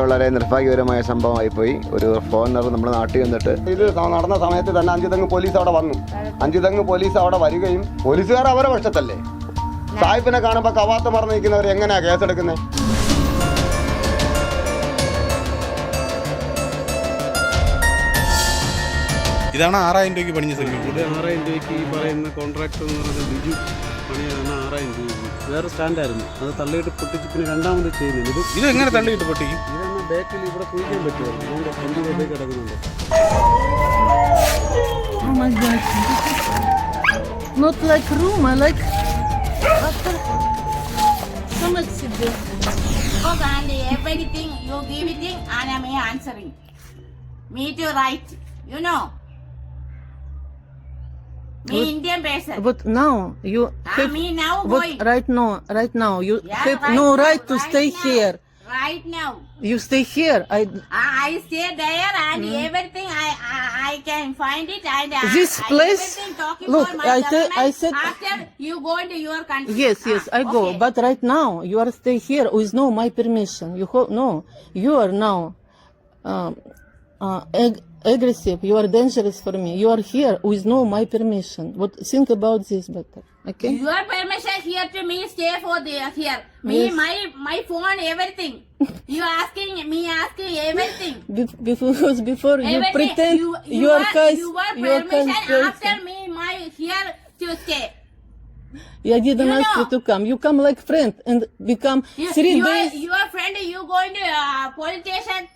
വളരെ നിർഭാഗ്യകരമായ സംഭവമായി പോയി ഒരു ഫോറിനർ നമ്മുടെ നാട്ടിൽ വന്നിട്ട് ഇത് നടന്ന സമയത്ത് തന്നെ അഞ്ചുതെങ്ങ് പോലീസ് അവിടെ വന്നു. അഞ്ചുതെങ്ങ് പോലീസ് അവിടെ വരികയും പോലീസുകാർ അവരെ പക്ഷത്തല്ലേ? സാഹിബിനെ കാണുമ്പോൾ കവാത്ത മറന്ന് നിൽക്കുന്നവർ എങ്ങനെയാ കേസെടുക്കുന്നത് ഇതാണ് ആറായിരം രൂപയ്ക്ക് പണിഞ്ഞ സിനിമ ആറായിരം രൂപയ്ക്ക് ഈ പറയുന്ന കോൺട്രാക്ടർ എന്ന് പറയുന്നത് ബിജു. പണിയാണ് ആറായിരം രൂപ വേറെ സ്റ്റാൻഡായിരുന്നു അത് തള്ളിയിട്ട് പൊട്ടിച്ച് പിന്നെ രണ്ടാമത് ചെയ്യുന്നത് ഇത് ഇത് എങ്ങനെ തള്ളിയിട്ട് പൊട്ടിക്കും ഇതെന്നാ ബാക്കിൽ ഇവിടെ കുഴിക്കാൻ പറ്റുമോ അതുകൊണ്ട് ഒന്നും ഇവിടെ കിടക്കുന്നുണ്ട് Oh my god. Not like room, I like after so much there. Oh, and everything you give it in, and I'm answering. Me too, right? You. Me Indian person. But now you Ah, have me now but going. right now, right now you Yeah, have right no now, right to right stay now, here. Right now. You stay here. I I, I stay there and everything I, I I can find it and I- This I, place- talking look, I said- I said- after you go into your country. yes, yes, Ah, I go. okay. But right now you are stay here with no my permission. You ho- no, you are now um, uh, ag- aggressive. You are dangerous for me. You are here with no my permission. What think about this better? Okay. Your permission here to me stay for the here. Me Yes. my my phone everything. you asking me asking everything. Be- because before you pretend you, you, are you are you are kind permission after me my here to stay. I didn't You ask you know. to come. You come like friend and become You, three your, days. your friend you going to uh, police station.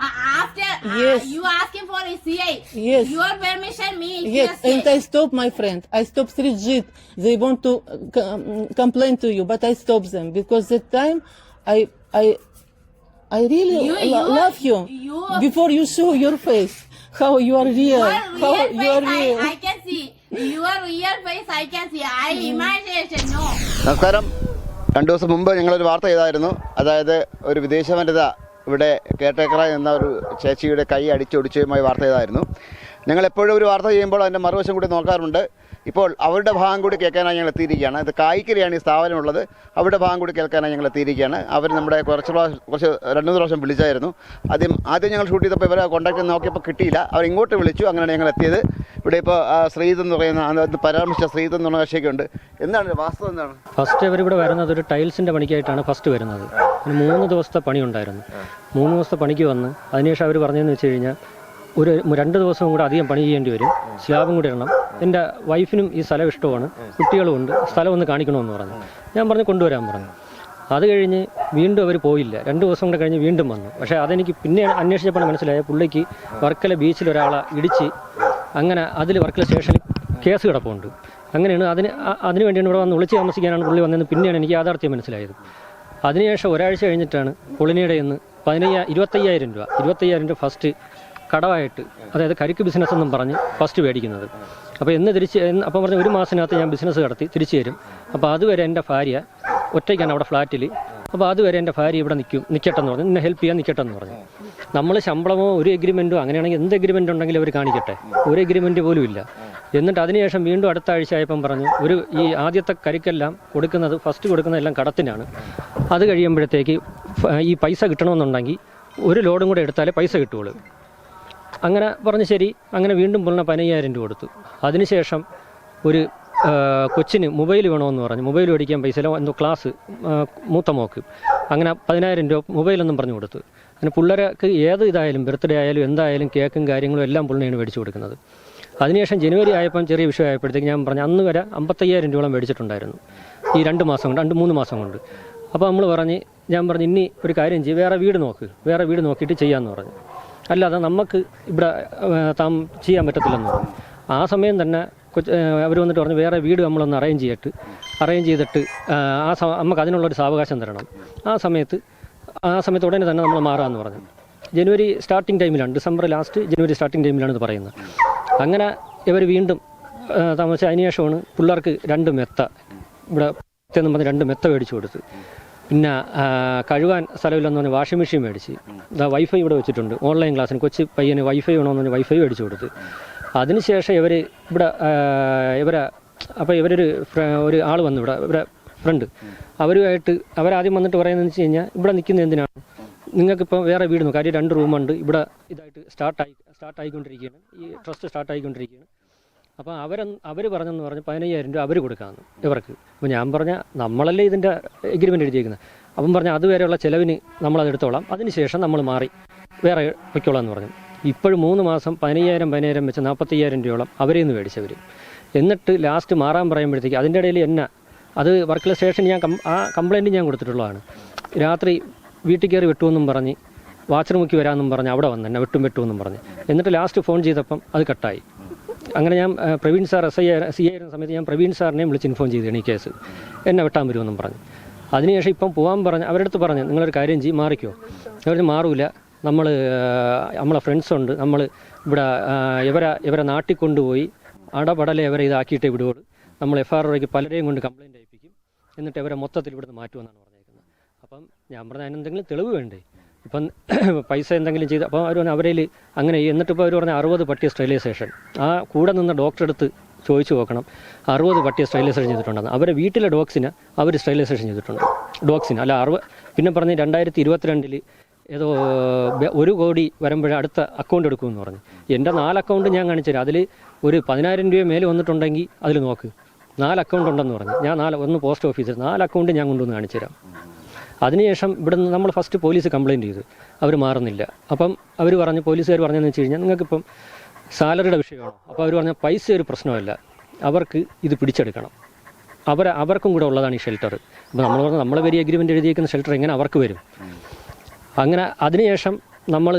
Uh, after uh, Yes. you asking for a CA, Yes. Your permission me Yes, and. I stop my friend. I stop three G. They want to uh, um, complain to you, but I stop them because that time I I I really You- lo- you- love you. you- Before you show your face, how you are real, Your how real you are real. I, I can see. Your real face I can see. I mm. imagination no. നമസ്കാരം രണ്ടു ദിവസം മുമ്പ് ഞങ്ങളൊരു വാർത്ത ചെയ്തായിരുന്നു അതായത് ഒരു വിദേശ വനിത ഇവിടെ കേട്ടേക്കറ എന്ന ഒരു ചേച്ചിയുടെ കൈ അടിച്ചൊടിച്ചതുമായി വാർത്ത ചെയ്തായിരുന്നു. ഞങ്ങൾ എപ്പോഴും ഒരു വാർത്ത ചെയ്യുമ്പോൾ അതിന്റെ മറുവശം കൂടി നോക്കാറുണ്ട്. ഇപ്പോൾ അവരുടെ ഭാഗം കൂടി കേൾക്കാനായി ഞങ്ങൾ എത്തിയിരിക്കുകയാണ്. ഇത് കായിക്കരയാണ് ഈ സ്ഥാപനമുള്ളത്. അവരുടെ ഭാഗം കൂടി കേൾക്കാനായി ഞങ്ങൾ എത്തിയിരിക്കുകയാണ്. അവർ നമ്മുടെ കുറച്ച് പ്രാവശ്യം കുറച്ച് രണ്ടു പ്രാവശ്യം വിളിച്ചായിരുന്നു. ആദ്യം ആദ്യം ഞങ്ങൾ ഷൂട്ട് ചെയ്തപ്പോൾ ഇവരെ കോൺടാക്ട് നോക്കിയപ്പോൾ കിട്ടിയില്ല. അവർ ഇങ്ങോട്ട് വിളിച്ചു. അങ്ങനെയാണ് ഞങ്ങൾ എത്തിയത്. ഇവിടെ ഇപ്പോൾ ശ്രീത് എന്ന് പറയുന്ന അത് പരാമർശിച്ച ശ്രീത് എന്ന് പറഞ്ഞ കക്ഷിയൊക്കെ ഉണ്ട്. എന്താണ് വാസ്തവം എന്താണ്? ഫസ്റ്റ് അവരിവിടെ വരുന്നത് ഒരു ടൈൽസിന്റെ പണിക്കായിട്ടാണ് ഫസ്റ്റ് വരുന്നത്. മൂന്ന് ദിവസത്തെ പണി ഉണ്ടായിരുന്നു മൂന്ന് ദിവസത്തെ പണിക്ക് വന്ന് അതിനുശേഷം അവർ പറഞ്ഞതെന്ന് വെച്ച് കഴിഞ്ഞാൽ ഒരു രണ്ട് ദിവസം കൂടെ അധികം പണി ചെയ്യേണ്ടി വരും. സ്ലാബും കൂടി ഇടണം. എന്റെ വൈഫിനും ഈ സ്ഥലം ഇഷ്ടമാണ്. കുട്ടികളുമുണ്ട് സ്ഥലം ഒന്ന് കാണിക്കണമെന്ന് പറഞ്ഞു. ഞാൻ പറഞ്ഞു കൊണ്ടുവരാൻ പറഞ്ഞു. അത് കഴിഞ്ഞ് വീണ്ടും അവർ പോയില്ല. രണ്ട് ദിവസം കൂടെ കഴിഞ്ഞ് വീണ്ടും വന്നു. പക്ഷേ അതെനിക്ക് പിന്നെ അന്വേഷിച്ചപ്പോൾ മനസ്സിലായ പുള്ളിക്ക് വർക്കല ബീച്ചിൽ ഒരാളെ ഇടിച്ച് അങ്ങനെ അതിൽ വർക്കല സ്റ്റേഷനിൽ കേസ് കിടപ്പുണ്ട്. അങ്ങനെയാണ് അതിന് അതിന് വേണ്ടിയാണ് ഇവിടെ വന്ന് ഒളിച്ച് താമസിക്കാനാണ് പുള്ളി വന്നതെന്ന് പിന്നെയാണ് എനിക്ക് യാഥാർത്ഥ്യം മനസ്സിലായത്. അതിനുശേഷം ഒരാഴ്ച കഴിഞ്ഞിട്ടാണ് പുള്ളിനിയുടെ ഇന്ന് പതിനയ്യ ഇരുപത്തയ്യായിരം രൂപ. ഇരുപത്തയ്യായിരം രൂപ ഫസ്റ്റ് കടവായിട്ട് അതായത് കരിക്ക് ബിസിനസ് എന്നും പറഞ്ഞ് ഫസ്റ്റ് മേടിക്കുന്നത്. അപ്പോൾ എന്ന് തിരിച്ച് അപ്പം പറഞ്ഞ ഒരു മാസത്തിനകത്ത് ഞാൻ ബിസിനസ് നടത്തി തിരിച്ചു തരും. അപ്പോൾ അതുവരെ എന്റെ ഭാര്യ ഒറ്റയ്ക്കാണ് അവിടെ ഫ്ലാറ്റിൽ അപ്പോൾ അതുവരെ എന്റെ ഭാര്യ ഇവിടെ നിൽക്കും നിൽക്കട്ടെന്ന് പറഞ്ഞു. എന്നെ ഹെൽപ്പ് ചെയ്യാൻ നിൽക്കട്ടെന്ന് പറഞ്ഞു. നമ്മൾ ശമ്പളമോ ഒരു എഗ്രിമെന്റോ അങ്ങനെയാണെങ്കിൽ എന്ത് എഗ്രിമെന്റ് ഉണ്ടെങ്കിലും അവർ കാണിക്കട്ടെ. ഒരു എഗ്രിമെന്റ് പോലും ഇല്ല. എന്നിട്ട് അതിനുശേഷം വീണ്ടും അടുത്ത ആഴ്ച ആയപ്പം പറഞ്ഞു ഒരു ഈ ആദ്യത്തെ കരിക്കെല്ലാം കൊടുക്കുന്നത് ഫസ്റ്റ് കൊടുക്കുന്നതെല്ലാം കടത്തിനാണ്. അത് കഴിയുമ്പോഴത്തേക്ക് ഈ പൈസ കിട്ടണമെന്നുണ്ടെങ്കിൽ ഒരു ലോഡും കൂടെ എടുത്താലേ പൈസ കിട്ടുള്ളൂ അങ്ങനെ പറഞ്ഞ് ശരി അങ്ങനെ വീണ്ടും പുള്ളിന് പതിനയ്യായിരം രൂപ കൊടുത്തു. അതിനുശേഷം ഒരു കൊച്ചിന് മൊബൈൽ വേണമെന്ന് പറഞ്ഞു. മൊബൈൽ മേടിക്കാൻ പൈസ എന്തോ ക്ലാസ് മൂത്ത മോക്ക്. അങ്ങനെ പതിനായിരം രൂപ മൊബൈലൊന്നും പറഞ്ഞു കൊടുത്തു. അങ്ങനെ പിള്ളേർക്ക് ഏത് ഇതായാലും ബർത്ത്ഡേ ആയാലും എന്തായാലും കേക്കും കാര്യങ്ങളും എല്ലാം പുള്ളിനെയാണ് മേടിച്ചു കൊടുക്കുന്നത്. അതിനുശേഷം ജനുവരി ആയപ്പം ചെറിയ വിഷയം വിഷയമായപ്പോഴത്തേക്ക് ഞാൻ പറഞ്ഞു അന്ന് വരെ അമ്പത്തയ്യായിരം രൂപ മേടിച്ചിട്ടുണ്ടായിരുന്നു. ഈ രണ്ട് മാസം കൊണ്ട് രണ്ട് മൂന്ന് മാസം കൊണ്ട്. അപ്പോൾ നമ്മൾ പറഞ്ഞ് ഞാൻ പറഞ്ഞു ഇനി ഒരു കാര്യം ചെയ്യും വേറെ വീട് നോക്ക് വേറെ വീട് നോക്കിയിട്ട് ചെയ്യാമെന്ന് പറഞ്ഞു. അല്ലാതെ നമുക്ക് ഇവിടെ താം ചെയ്യാൻ പറ്റത്തില്ലെന്ന് പറഞ്ഞു. ആ സമയം തന്നെ കൊച്ച് അവർ വന്നിട്ട് പറഞ്ഞു വേറെ വീട് നമ്മളൊന്ന് അറേഞ്ച് ചെയ്തിട്ട് അറേഞ്ച് ചെയ്തിട്ട് ആ സ നമുക്ക് അതിനുള്ളൊരു സാവകാശം തരണം. ആ സമയത്ത് ആ സമയത്ത് ഉടനെ തന്നെ നമ്മൾ മാറാമെന്ന് പറഞ്ഞു. ജനുവരി സ്റ്റാർട്ടിംഗ് ടൈമിലാണ് ഡിസംബർ ലാസ്റ്റ് ജനുവരി സ്റ്റാർട്ടിംഗ് ടൈമിലാണ് ഇത് പറയുന്നത്. അങ്ങനെ ഇവർ വീണ്ടും താമസിച്ച അതിനുശേഷമാണ് പിള്ളേർക്ക് രണ്ട് മെത്ത ഇവിടെ പറഞ്ഞ് രണ്ട് മെത്ത മേടിച്ചു കൊടുത്ത്. പിന്നെ കഴുകാൻ സ്ഥലമില്ലെന്ന് പറഞ്ഞ് വാഷിംഗ് മെഷീൻ മേടിച്ച്. വൈഫൈ ഇവിടെ വെച്ചിട്ടുണ്ട്. ഓൺലൈൻ ക്ലാസ്സിന് കൊച്ചു പയ്യന് വൈഫൈ വേണമെന്ന് പറഞ്ഞ് വൈഫൈ മേടിച്ചു കൊടുത്ത്. അതിനുശേഷം ഇവർ ഇവിടെ ഇവരെ അപ്പോൾ ഇവരൊരു ഒരു ആൾ വന്നു ഇവിടെ ഇവിടെ ഫ്രണ്ട് അവരുമായിട്ട് അവരാദ്യം വന്നിട്ട് പറയുന്നതെന്ന് വെച്ച് കഴിഞ്ഞാൽ ഇവിടെ നിൽക്കുന്നത് എന്തിനാണ്? നിങ്ങൾക്കിപ്പോൾ വേറെ വീട് നോക്കാം. കാര്യം രണ്ട് റൂമുണ്ട് ഇവിടെ ഇതായിട്ട് സ്റ്റാർട്ടായി സ്റ്റാർട്ടായിക്കൊണ്ടിരിക്കുകയാണ് ഈ ട്രസ്റ്റ് സ്റ്റാർട്ട് ആയിക്കൊണ്ടിരിക്കുകയാണ്. അപ്പോൾ അവർ അവർ പറഞ്ഞെന്ന് പറഞ്ഞ് പതിനയ്യായിരം രൂപ അവർ കൊടുക്കാമെന്ന് ഇവർക്ക്. അപ്പോൾ ഞാൻ പറഞ്ഞ നമ്മളല്ലേ ഇതിന്റെ എഗ്രിമെന്റ് എഴുതിയിരിക്കുന്നത് അപ്പം പറഞ്ഞ അതുവരെയുള്ള ചിലവിന് നമ്മളത് എടുത്തോളാം. അതിനുശേഷം നമ്മൾ മാറി വേറെ വയ്ക്കോളാം എന്ന് പറഞ്ഞു. ഇപ്പോഴും മൂന്ന് മാസം പതിനയ്യായിരം പതിനായിരം വെച്ച് നാൽപ്പത്തയ്യായിരം രൂപയോളം അവരെ നിന്ന് മേടിച്ചവർ എന്നിട്ട് ലാസ്റ്റ് മാറാൻ പറയുമ്പോഴത്തേക്ക് അതിന്റെ ഇടയിൽ എന്നെ? അത് വർക്കല സ്റ്റേഷൻ ഞാൻ ആ കംപ്ലയിന്റ് ഞാൻ കൊടുത്തിട്ടുള്ളതാണ്. രാത്രി വീട്ടിൽ കയറി വെട്ടുമെന്നും പറഞ്ഞ് വാച്ച് വാച്ചർമുക്കി വരാമെന്നും പറഞ്ഞ് അവിടെ വന്നെ വെട്ടും വെട്ടുമെന്നും പറഞ്ഞ്. എന്നിട്ട് ലാസ്റ്റ് ഫോൺ ചെയ്തപ്പം അത് കട്ടായി അങ്ങനെ ഞാൻ Praveen sir S I C I ആയിരുന്ന സമയത്ത് ഞാൻ പ്രവീൺ സാറിനെ വിളിച്ച് ഇൻഫോം ചെയ്തതാണ് ഈ കേസ് എന്നെ വെട്ടാൻ വരുമെന്നും പറഞ്ഞു. അതിനുശേഷം ഇപ്പം പോകാൻ പറഞ്ഞ് അവരുടെ അടുത്ത് പറഞ്ഞു നിങ്ങളൊരു കാര്യം ചെയ്യും മാറിക്കോ. അവർ മാറൂല. നമ്മൾ നമ്മളെ ഫ്രണ്ട്സുണ്ട് നമ്മൾ ഇവിടെ ഇവരെ ഇവരെ നാട്ടിൽ കൊണ്ടുപോയി അടപടലെ ഇവരെ ഇതാക്കിയിട്ടേ വിടുകയുള്ളൂ. നമ്മൾ എഫ് ആർ ഒക്ക് പലരെയും കൊണ്ട് കംപ്ലയിന്റ് അയപ്പിക്കും എന്നിട്ട് ഇവരെ മൊത്തത്തിൽ ഇവിടുന്ന് മാറ്റുമെന്നാണ് പറഞ്ഞേക്കുന്നത്. അപ്പം ഞാൻ പറഞ്ഞ അതിനെന്തെങ്കിലും തെളിവ് വേണ്ടേ? ഇപ്പം പൈസ എന്തെങ്കിലും ചെയ്ത് അപ്പോൾ അവർ അവരിൽ അങ്ങനെ എന്നിട്ട് ഇപ്പോൾ അവർ പറഞ്ഞ അറുപത് പട്ടിയ സ്റ്റെറിലൈസേഷൻ ആ കൂടെ നിന്ന് ഡോക്ടറെ അടുത്ത് ചോദിച്ചു നോക്കണം. അറുപത് പട്ടിയ സ്റ്റെറിലൈസേഷൻ ചെയ്തിട്ടുണ്ടെന്ന്. അവരെ വീട്ടിലെ ഡോഗ്സിന് അവർ സ്റ്റെറിലൈസേഷൻ ചെയ്തിട്ടുണ്ട്. ഡോഗ്സിന് അല്ല അറുപത് പിന്നെ പറഞ്ഞ് രണ്ടായിരത്തി ഇരുപത്തിരണ്ടിൽ ഏതോ ഒരു കോടി വരുമ്പോഴേ അടുത്ത അക്കൗണ്ട് എടുക്കുമെന്ന് പറഞ്ഞു. എന്റെ നാല് അക്കൗണ്ട് ഞാൻ കാണിച്ചു തരാം. അതിൽ ഒരു പതിനായിരം രൂപ മേലെ വന്നിട്ടുണ്ടെങ്കിൽ അതിൽ നോക്ക്. നാല് അക്കൗണ്ട് ഉണ്ടെന്ന് പറഞ്ഞു. ഞാൻ നാല് ഒന്ന് പോസ്റ്റ് ഓഫീസിൽ നാല് അക്കൗണ്ട് ഞാൻ കൊണ്ടുവന്ന് കാണിച്ചു തരാം. അതിനുശേഷം ഇവിടുന്ന് നമ്മൾ ഫസ്റ്റ് പോലീസ് കംപ്ലയിന്റ് ചെയ്തു. അവർ മാറുന്നില്ല. അപ്പം അവർ പറഞ്ഞു പോലീസുകാർ പറഞ്ഞതെന്ന് വെച്ച് കഴിഞ്ഞാൽ നിങ്ങൾക്കിപ്പം സാലറിയുടെ വിഷയമാണോ? അപ്പോൾ അവർ പറഞ്ഞ പൈസ ഒരു പ്രശ്നമല്ല. അവർക്ക് ഇത് പിടിച്ചെടുക്കണം. അവർ അവർക്കും കൂടെ ഉള്ളതാണ് ഈ ഷെൽട്ടർ അപ്പോൾ നമ്മൾ പറഞ്ഞാൽ നമ്മളെ വലിയ അഗ്രിമെന്റ് എഴുതിയിരിക്കുന്ന ഷെൽട്ടർ എങ്ങനെ അവർക്ക് വരും. അങ്ങനെ അതിനുശേഷം നമ്മൾ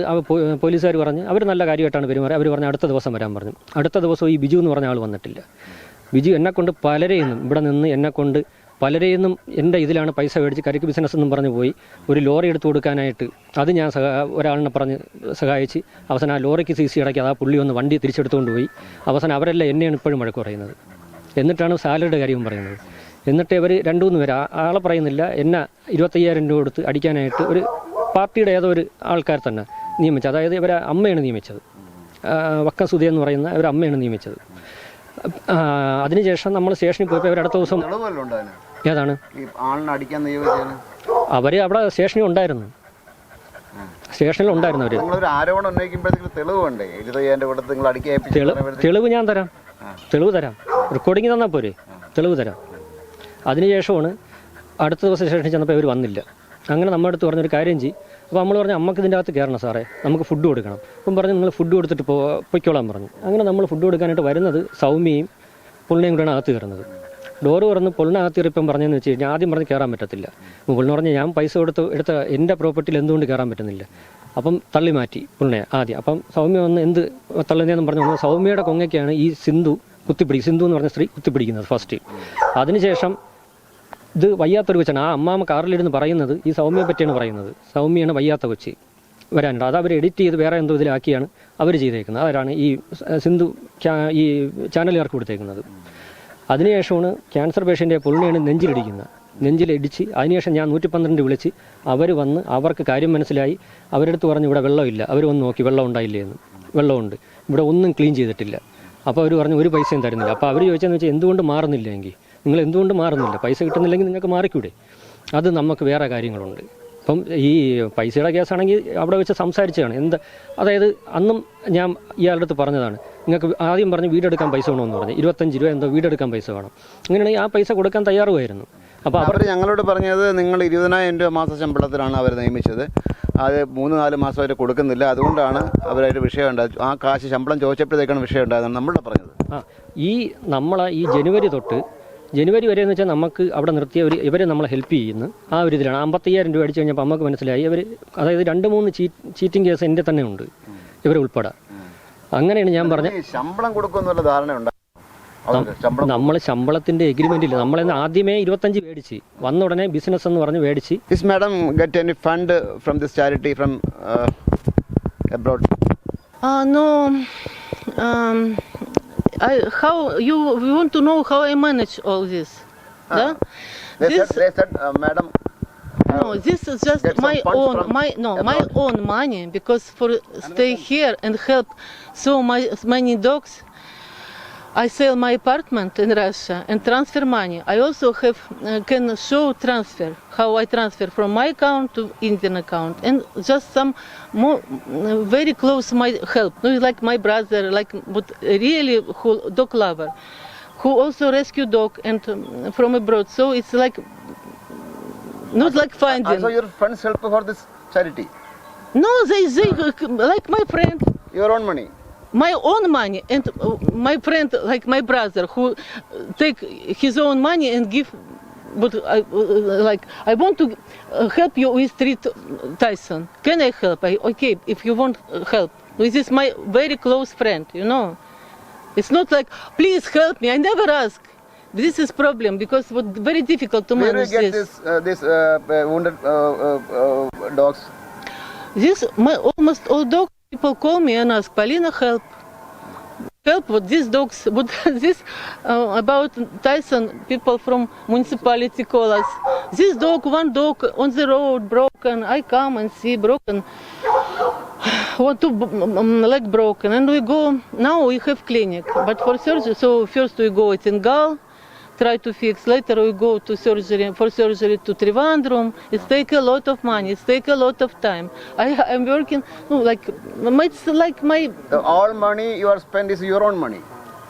പോലീസുകാർ പറഞ്ഞ് അവർ നല്ല കാര്യമായിട്ടാണ് പെരുമാറി അവർ പറഞ്ഞ് അടുത്ത ദിവസം വരാൻ പറഞ്ഞു. അടുത്ത ദിവസം ഈ ബിജു എന്ന് പറഞ്ഞ ആൾ വന്നിട്ടില്ല. ബിജു എന്നെക്കൊണ്ട് പലരെയും ഇവിടെ നിന്ന് എന്നെക്കൊണ്ട് പലരെയും എന്റെ ഇതിലാണ് പൈസ മേടിച്ച് കരിക്ക് ബിസിനസ് എന്നും പറഞ്ഞ് പോയി. ഒരു ലോറി എടുത്തു കൊടുക്കാനായിട്ട് അത് ഞാൻ ഒരാളിനെ പറഞ്ഞ് സഹായിച്ച് അവസാനം ആ ലോറിക്ക് സി സി അടക്കി അത് ആ പുള്ളി ഒന്ന് വണ്ടി തിരിച്ചെടുത്തുകൊണ്ട് പോയി. അവസാനം അവരെല്ലാം എന്നെയാണ് ഇപ്പോഴും വഴക്ക് പറയുന്നത്. എന്നിട്ടാണ് സാലറിയുടെ കാര്യവും പറയുന്നത്. എന്നിട്ട് ഇവർ രണ്ടു മൂന്ന് പേര് ആളെ പറയുന്നില്ല എന്നെ ഇരുപത്തയ്യായിരം രൂപ കൊടുത്ത് അടിക്കാനായിട്ട് ഒരു പാർട്ടിയുടെ ഏതോ ഒരു ആൾക്കാർ തന്നെ നിയമിച്ചത്. അതായത് ഇവരെ അമ്മയാണ് നിയമിച്ചത്. വക്ക സുധി എന്ന് പറയുന്ന ഇവരെ അമ്മയാണ് നിയമിച്ചത്. അതിനുശേഷം നമ്മൾ സ്റ്റേഷനിൽ പോയപ്പോൾ ഇവർ അടുത്ത ദിവസം ഏതാണ്? ഈ ആളിനെ അടിക്കാൻ നിയോഗിച്ചതിന് അവർ അവിടെ സ്റ്റേഷനിൽ ഉണ്ടായിരുന്നു. സ്റ്റേഷനിൽ ഉണ്ടായിരുന്നു അവർ നിങ്ങളൊരു ആരോപണം ഉന്നയിക്കുമ്പോഴത്തേക്ക് തെളിവ് വേണ്ടേ? ഇരുപത്തയ്യായിരം കൊടുത്ത് നിങ്ങൾ അടിക്കാൻ ഏൽപ്പിച്ചു തെളി പറയുമ്പോഴത്തേക്ക് തെളിവ് ഞാൻ തരാം. തെളിവ് തരാം. റെക്കോർഡിങ് തന്നാൽ പോരെ. തെളിവ് തരാം. അതിനുശേഷമാണ് അടുത്ത ദിവസം സ്റ്റേഷനിൽ ചെന്നപ്പോൾ ഇവർ വന്നില്ല. അങ്ങനെ നമ്മുടെ അടുത്ത് പറഞ്ഞൊരു കാര്യം ചെയ്യും. അപ്പോൾ നമ്മൾ പറഞ്ഞു അമ്മയ്ക്ക് ഇതിന്റെ അകത്ത് കയറണം സാറേ. നമുക്ക് ഫുഡ് കൊടുക്കണം. അപ്പം പറഞ്ഞു നിങ്ങൾ ഫുഡ് കൊടുത്തിട്ട് പോ പൊയ്ക്കോളാൻ പറഞ്ഞു. അങ്ങനെ നമ്മൾ ഫുഡ് കൊടുക്കാനായിട്ട് വരുന്നത് സൗമ്യയും പുള്ളിനെയും കൂടെയാണ് അകത്ത് കയറുന്നത്. ഡോറ് തുറന്ന് പൊള്ളിനകത്ത് കയറിപ്പം പറഞ്ഞതെന്ന് വെച്ച് കഴിഞ്ഞാൽ ആദ്യം പറഞ്ഞ് കയറാൻ പറ്റത്തില്ല. പുള്ളിന് പറഞ്ഞ് ഞാൻ പൈസ കൊടുത്ത് എടുത്ത എന്റെ പ്രോപ്പർട്ടിയിൽ എന്തുകൊണ്ട് കയറാൻ പറ്റുന്നില്ല? അപ്പം തള്ളി മാറ്റി പുള്ളിനെ ആദ്യം. അപ്പം സൗമ്യ വന്ന് എന്ത് തള്ളുന്നതെന്ന് പറഞ്ഞു സൗമ്യയുടെ കൊങ്ങയ്ക്കാണ് ഈ സിന്ധു കുത്തിപ്പിടി സിന്ധു എന്ന് പറഞ്ഞ സ്ത്രീ കുത്തിപ്പിടിക്കുന്നത് ഫസ്റ്റ് അതിനുശേഷം ഇത് വയ്യാത്തൊരു കൊച്ചാണ്. ആ അമ്മാമ്മ കാറിലിരുന്ന് പറയുന്നത് ഈ സൗമ്യയെ പറ്റിയാണ് പറയുന്നത്. സൗമ്യയാണ് വയ്യാത്ത കൊച്ച്. വരാനുണ്ട്. അത് അവർ എഡിറ്റ് ചെയ്ത് വേറെ എന്തോ ഇതിലാക്കിയാണ് അവർ ചെയ്തേക്കുന്നത്. അവരാണ് ഈ സിന്ധു ഈ ചാനലുകാർക്ക് കൊടുത്തേക്കുന്നത്. അതിനുശേഷമാണ് ക്യാൻസർ പേഷ്യന്റെ പുള്ളിയാണ് നെഞ്ചിലിടിക്കുന്നത്. നെഞ്ചിലിടിച്ച് അതിനുശേഷം ഞാൻ നൂറ്റി പന്ത്രണ്ട് വിളിച്ച് അവർ വന്ന് അവർക്ക് കാര്യം മനസ്സിലായി. അവരെടുത്ത് പറഞ്ഞ് ഇവിടെ വെള്ളമില്ല. അവർ വന്ന് നോക്കി വെള്ളം ഉണ്ടായില്ലേ എന്ന്. വെള്ളമുണ്ട്. ഇവിടെ ഒന്നും ക്ലീൻ ചെയ്തിട്ടില്ല. അപ്പോൾ അവർ പറഞ്ഞു ഒരു പൈസയും തരുന്നില്ല. അപ്പോൾ അവർ ചോദിച്ചതെന്ന് വെച്ചാൽ എന്തുകൊണ്ട് മാറുന്നില്ല എങ്കിൽ? നിങ്ങൾ എന്തുകൊണ്ട് മാറുന്നില്ല? പൈസ കിട്ടുന്നില്ലെങ്കിൽ നിങ്ങൾക്ക് മാറിക്കൂടെ? അത് നമുക്ക് വേറെ കാര്യങ്ങളുണ്ട്. അപ്പം ഈ പൈസയുടെ കേസാണെങ്കിൽ അവിടെ വെച്ച് സംസാരിച്ചതാണ്. എന്ത്? അതായത് അന്നും ഞാൻ ഇയാളുടെ അടുത്ത് പറഞ്ഞതാണ്. നിങ്ങൾക്ക് ആദ്യം പറഞ്ഞ് വീടെടുക്കാൻ പൈസ വേണമെന്ന് പറഞ്ഞു. ഇരുപത്തഞ്ച് രൂപ എന്തോ വീടെടുക്കാൻ പൈസ വേണം. അങ്ങനെയാണെങ്കിൽ ആ പൈസ കൊടുക്കാൻ തയ്യാറുമായിരുന്നു. അപ്പോൾ അവർ ഞങ്ങളോട് പറഞ്ഞത് നിങ്ങൾ ഇരുപതിനായിരം രൂപ മാസ ശമ്പളത്തിലാണ് അവർ നിയമിച്ചത്. അത് മൂന്ന് നാല് മാസം അവർ കൊടുക്കുന്നില്ല. അതുകൊണ്ടാണ് അവരായിട്ട് വിഷയം ഉണ്ടായത്. ആ കാശ് ശമ്പളം ചോദിച്ചപ്പോഴത്തേക്കാണ് വിഷയം ഉണ്ടായതെന്ന് നമ്മളുടെ പറഞ്ഞത്. ആ ഈ നമ്മളെ ഈ ജനുവരി തൊട്ട് ജനുവരി വരെ എന്ന് വെച്ചാൽ നമുക്ക് അവിടെ നിർത്തിയ ഒരു ഇവരെ നമ്മളെ ഹെൽപ്പ് ചെയ്യുന്നു. ആ ഒരു ഇതിലാണ്. അമ്പത്തയ്യായിരം രൂപ അടിച്ചു കഴിഞ്ഞപ്പോൾ നമുക്ക് മനസ്സിലായി. ഇവർ അതായത് രണ്ട് മൂന്ന് ചീ ചീറ്റിംഗ് കേസ് എന്റെ തന്നെ ഉണ്ട്. ഇവരെ ഉൾപ്പെടെ. അങ്ങനെയാണ് ഞാൻ പറഞ്ഞത് ശമ്പളം കൊടുക്കുമെന്നുള്ള ധാരണ ഉണ്ടായിരുന്നു നമ്മൾ ശമ്പളത്തിന്റെ എഗ്രിമെന്റ് ഇല്ല. നമ്മളെ ആദ്യമേ ഇരുപത്തഞ്ച് മേടിച്ച്. വന്ന ഉടനെ ബിസിനസ് എന്ന് പറഞ്ഞ് മേടിച്ച്. Is madam get any fund from this charity from uh, abroad? Uh, I, how you, want to know how I manage all this? Yeah? They This, said, they said uh, madam, no, this is just my own, my no, my own money because for stay here and help so my, many dogs. I sell my apartment in Russia and transfer money. I also have uh, can show transfer how I transfer from my account to Indian account and just some more uh, very close my help. No, like my brother, like but really who dog lover, who also rescue dog and um, from abroad. So it's like not like finding. Also your friends help for this charity. No, they they like my friend Your own money. My own money and uh, my friend like my brother who uh, take his own money and give but I, uh, like I want to help you with street Tyson. Can I help? I, okay, if you want help. This is my very close friend, you know. It's not like please help me. I never ask. This is problem because what very difficult to Where do you get this. this uh, this uh, wounded uh, uh, uh, dogs? This my almost all dogs people call me and ask Paulina help. Help what these dogs what this uh, about Tyson people from municipality call us. This dog one dog on the road broken. I come and see broken. Want to um, leg broken and we go now we have clinic but for surgery so first we go at Ingal try to fix. Later we go to surgery for surgery to Trivandrum. It take a lot of money. It take a lot of time. I am working no, like it's like my Uh, all money you are spent is your own money.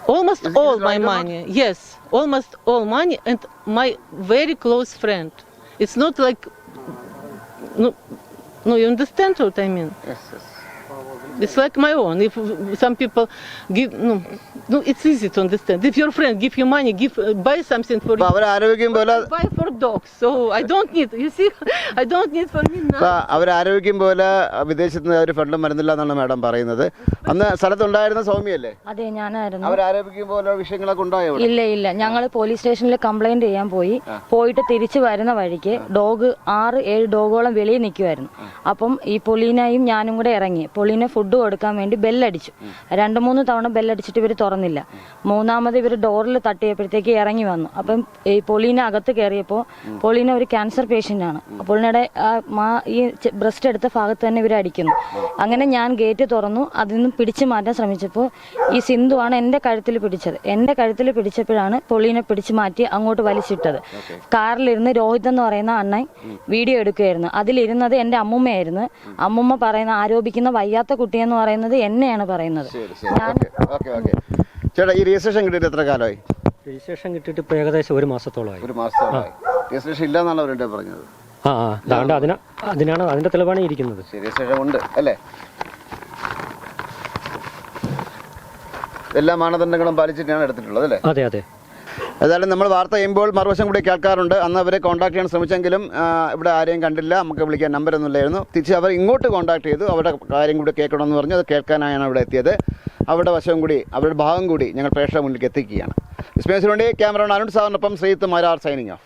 almost Is all my or not? money. Yes, almost all money and my very close friend. It's not like no, no. You understand what I mean? Yes, yes. It's like my own. If some people give no, no, it's easy to understand. If your friend give you money, give uh, buy something for you. അവർ ആരോഗ്യം പോലെ buy for dogs. So I don't need. You see, I don't need for me now. അവർ ആരോഗ്യം പോലെ വിദേശത്ത് നിന്ന് ഒരു ഫണ്ടും മരുന്നില്ല എന്നാണ് മാഡം പറയുന്നത് അന്ന് സ്ഥലത്തുണ്ടായിരുന്ന സൗമ്യല്ലേ അതെ ഞാനായിരുന്നു അവർ ആരോഗ്യം പോലെ വിഷയങ്ങളൊക്കെ ഉണ്ടായോ ഇവിടെ? ഇല്ല ഇല്ല ഞങ്ങൾ പോലീസ് സ്റ്റേഷനിൽ കംപ്ലൈന്റ് ചെയ്യാൻ പോയി പോയിട്ട് തിരിച്ചു വരുന്ന വഴിക്ക് ഡോഗ് ആറ് ഏഴ് ഡോഗോളം വെളിയിൽ നിൽക്കുമായിരുന്നു അപ്പം ഈ പൊലീനയും ഞാനും കൂടെ ഇറങ്ങി പൊലീനെ ഫുഡ് കൊടുക്കാൻ വേണ്ടി ബെല്ലടിച്ചു. രണ്ട് മൂന്ന് തവണ ബെല്ലടിച്ചിട്ട് ഇവർ തുറന്നില്ല. മൂന്നാമത് ഇവർ ഡോറിൽ തട്ടിയപ്പോഴത്തേക്ക് ഇറങ്ങി വന്നു. അപ്പം ഈ പൊളീന അകത്ത് കയറിയപ്പോൾ പൊളീന ഒരു ക്യാൻസർ പേഷ്യന്റ് ആണ് പൊളീനയുടെ ഈ ബ്രസ്റ്റ് എടുത്ത ഭാഗത്ത് തന്നെ ഇവർ അടിക്കുന്നു. അങ്ങനെ ഞാൻ ഗേറ്റ് തുറന്നു. അതിൽ നിന്നും പിടിച്ചു മാറ്റാൻ ശ്രമിച്ചപ്പോൾ ഈ സിന്ധുവാണ് എന്റെ കഴുത്തിൽ പിടിച്ചത്. എന്റെ കഴുത്തിൽ പിടിച്ചപ്പോഴാണ് പൊളീനെ പിടിച്ചു മാറ്റി അങ്ങോട്ട് വലിച്ചിട്ടത്. കാറിലിരുന്ന് രോഹിത് എന്ന് പറയുന്ന അണ്ണൻ വീഡിയോ എടുക്കുകയായിരുന്നു. അതിലിരുന്നത് എന്റെ അമ്മുമ്മയായിരുന്നു. അമ്മുമ്മ പറയുന്ന ആരോപിക്കുന്ന വയ്യാത്ത കുട്ടിയെന്ന് പറയുന്നത് എന്നെയാണ് പറയുന്നത്. ചേട്ടാ ഈ രജിസ്ട്രേഷൻ കിട്ടിയിട്ട് എത്ര കാലമായി? രജിസ്ട്രേഷൻ കിട്ടിയിട്ട് ഇപ്പോൾ ഏകദേശം ഒരു മാസത്തോളമായി. ഒരു മാസത്തോളമായി. രജിസ്ട്രേഷൻ ഇല്ലെന്നാണ് അവരുടെ പറഞ്ഞത്. ആ അതുകൊണ്ട് അതിന അതിനാണ് അതിന്റെ തെളിവാണ് ഇരിക്കുന്നത്. രജിസ്ട്രേഷൻ ഉണ്ട് അല്ലേ? എല്ലാ മാനദണ്ഡങ്ങളും പാലിച്ചിട്ടാണ് എടുത്തിട്ടുള്ളത് അല്ലേ? അതെ അതെ. ഏതായാലും നമ്മൾ വാർത്ത ചെയ്യുമ്പോൾ മറുവശം കൂടി കേൾക്കാറുണ്ട്. അന്ന് അവരെ കോൺടാക്ട് ചെയ്യാൻ ശ്രമിച്ചെങ്കിലും ഇവിടെ ആരെയും കണ്ടില്ല. നമുക്ക് വിളിക്കാൻ നമ്പരൊന്നും ഇല്ലായിരുന്നു. തിരിച്ച് അവർ ഇങ്ങോട്ട് കോൺടാക്ട് ചെയ്തു. അവരുടെ കാര്യം കൂടി കേൾക്കണമെന്ന് പറഞ്ഞു. അത് കേൾക്കാനായാണ് അവിടെ എത്തിയത്. അവരുടെ വശവും കൂടി അവരുടെ ഭാഗം കൂടി ഞങ്ങൾ പ്രേക്ഷക മുന്നിലേക്ക് എത്തിക്കുകയാണ്. സ്പേസിന് വേണ്ടി ക്യാമറ അരുൺ സാറിനൊപ്പം ശ്രീത്ത് മാരാർ സൈനിങ് ഓഫ്